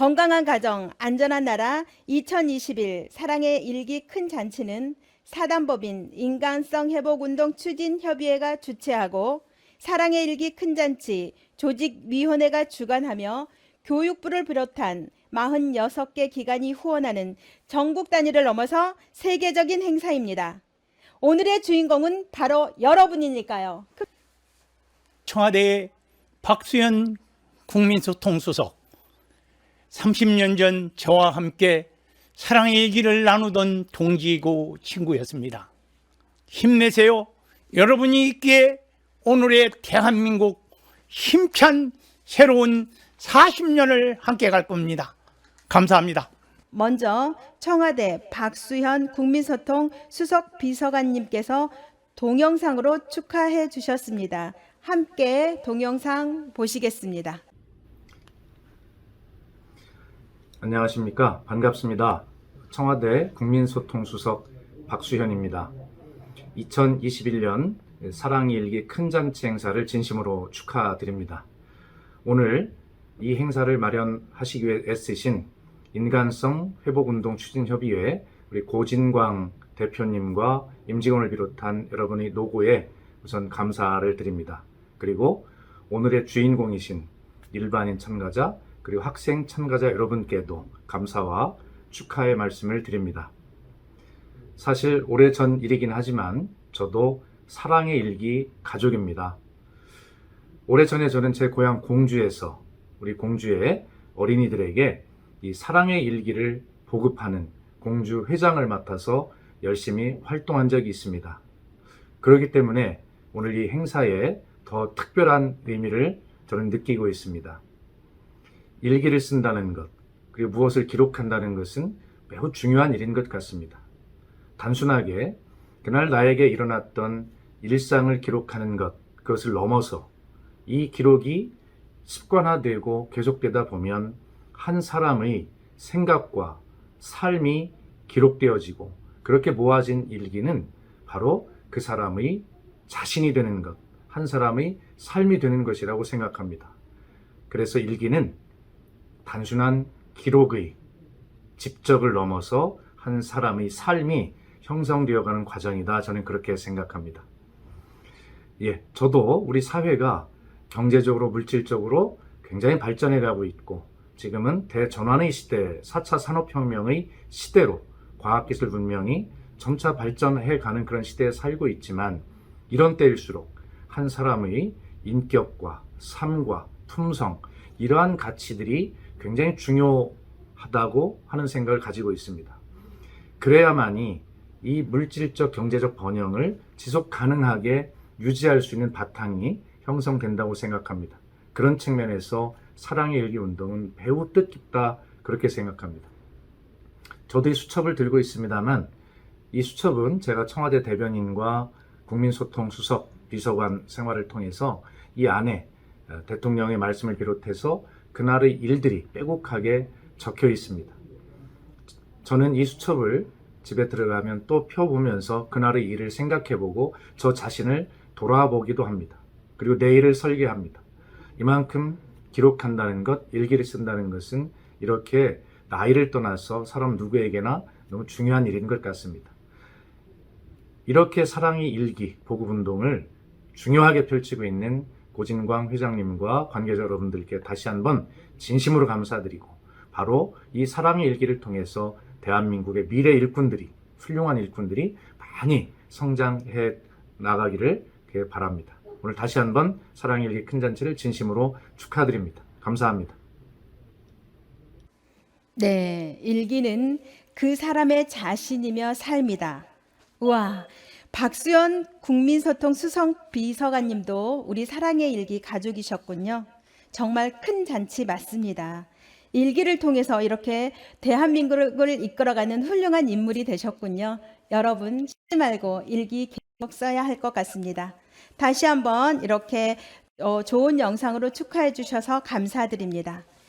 건강한 가정, 안전한 나라 2021 사랑의 일기 큰 잔치는 사단법인 인간성 회복운동 추진협의회가 주최하고 사랑의 일기 큰 잔치 조직위원회가 주관하며 교육부를 비롯한 46개 기관이 후원하는 전국 단위를 넘어서 세계적인 행사입니다. 오늘의 주인공은 바로 여러분이니까요. 청와대의 박수현 국민소통수석 30년 전 저와 함께 사랑의 일기를 나누던 동지고 친구였습니다. 힘내세요. 여러분이 있기에 오늘의 대한민국 힘찬 새로운 40년을 함께 갈 겁니다. 감사합니다. 먼저 청와대 박수현 국민소통 수석 비서관님께서 동영상으로 축하해 주셨습니다. 함께 동영상 보시겠습니다. 안녕하십니까. 반갑습니다. 청와대 국민소통수석 박수현입니다. 2021년 사랑의 일기 큰 잔치 행사를 진심으로 축하드립니다. 오늘 이 행사를 마련하시기 위해 애쓰신 인간성 회복운동 추진협의회 우리 고진광 대표님과 임직원을 비롯한 여러분의 노고에 우선 감사를 드립니다. 그리고 오늘의 주인공이신 일반인 참가자 그리고 학생 참가자 여러분께도 감사와 축하의 말씀을 드립니다. 사실 오래전 일이긴 하지만 저도 사랑의 일기 가족입니다. 오래전에 저는 제 고향 공주에서 우리 공주의 어린이들에게 이 사랑의 일기를 보급하는 공주 회장을 맡아서 열심히 활동한 적이 있습니다. 그렇기 때문에 오늘 이 행사에 더 특별한 의미를 저는 느끼고 있습니다. 일기를 쓴다는 것, 그리고 무엇을 기록한다는 것은 매우 중요한 일인 것 같습니다. 단순하게 그날 나에게 일어났던 일상을 기록하는 것, 그것을 넘어서 이 기록이 습관화되고 계속되다 보면 한 사람의 생각과 삶이 기록되어지고 그렇게 모아진 일기는 바로 그 사람의 자신이 되는 것, 한 사람의 삶이 되는 것이라고 생각합니다. 그래서 일기는 단순한 기록의 집적을 넘어서 한 사람의 삶이 형성되어가는 과정이다. 저는 그렇게 생각합니다. 예, 저도 우리 사회가 경제적으로, 물질적으로 굉장히 발전해 가고 있고, 지금은 대전환의 시대, 4차 산업혁명의 시대로 과학기술 문명이 점차 발전해 가는 그런 시대에 살고 있지만, 이런 때일수록 한 사람의 인격과 삶과 품성, 이러한 가치들이 굉장히 중요하다고 하는 생각을 가지고 있습니다. 그래야만이 이 물질적 경제적 번영을 지속 가능하게 유지할 수 있는 바탕이 형성된다고 생각합니다. 그런 측면에서 사랑의 일기 운동은 매우 뜻깊다 그렇게 생각합니다. 저도 이 수첩을 들고 있습니다만 이 수첩은 제가 청와대 대변인과 국민소통 수석 비서관 생활을 통해서 이 안에 어, 대통령의 말씀을 비롯해서 그날의 일들이 빼곡하게 적혀 있습니다. 저는 이 수첩을 집에 들어가면 또 펴보면서 그날의 일을 생각해보고 저 자신을 돌아보기도 합니다. 그리고 내일을 설계합니다. 이만큼 기록한다는 것, 일기를 쓴다는 것은 이렇게 나이를 떠나서 사람 누구에게나 너무 중요한 일인 것 같습니다. 이렇게 사랑의 일기 보급 운동을 중요하게 펼치고 있는 고진광 회장님과 관계자 여러분들께 다시 한번 진심으로 감사드리고 바로 이 사랑의 일기를 통해서 대한민국의 미래 일꾼들이 훌륭한 일꾼들이 많이 성장해 나가기를 바랍니다. 오늘 다시 한번 사랑의 일기 큰 잔치를 진심으로 축하드립니다. 감사합니다. 네, 일기는 그 사람의 자신이며 삶이다. 우와, 박수현 국민소통 수석 비서관님도 우리 사랑의 일기 가족이셨군요. 정말 큰 잔치 맞습니다. 일기를 통해서 이렇게 대한민국을 이끌어가는 훌륭한 인물이 되셨군요. 여러분, 쉬지 말고 일기 계속 써야 할 것 같습니다. 다시 한번 이렇게 어, 좋은 영상으로 축하해 주셔서 감사드립니다.